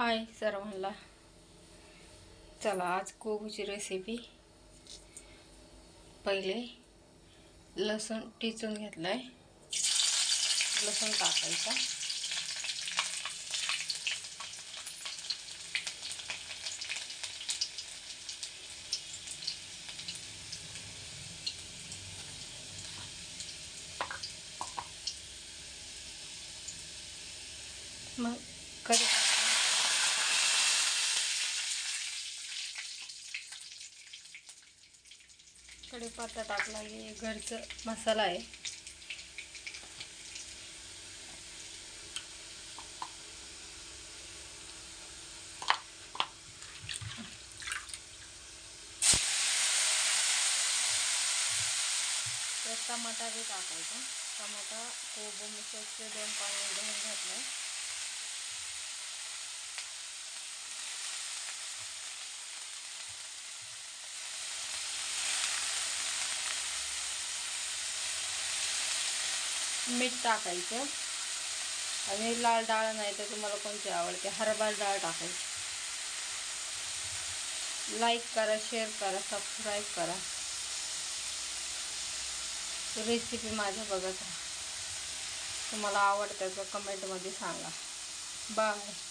हाय सर्वांना. चला आज कोबूची रेसिपी पहिले लसूण टिचून आहे लसूण टाकायचा मग कधी कढीपत्ता टाकला हे घरचं मसाला आहे. टमाटा बी टाकायचा. टमाटा कोबू मी दोन पाणी धुवून घातलं. मीठ टाकायचं. आणि लाल डाळ नाही तर तुम्हाला कोणती आवडते? हरभरा डाळ टाकायची. लाईक करा शेअर करा सबस्क्राईब करा. रेसिपी माझ्या बघत राहा. तुम्हाला आवडतं तर कमेंटमध्ये सांगा. बाय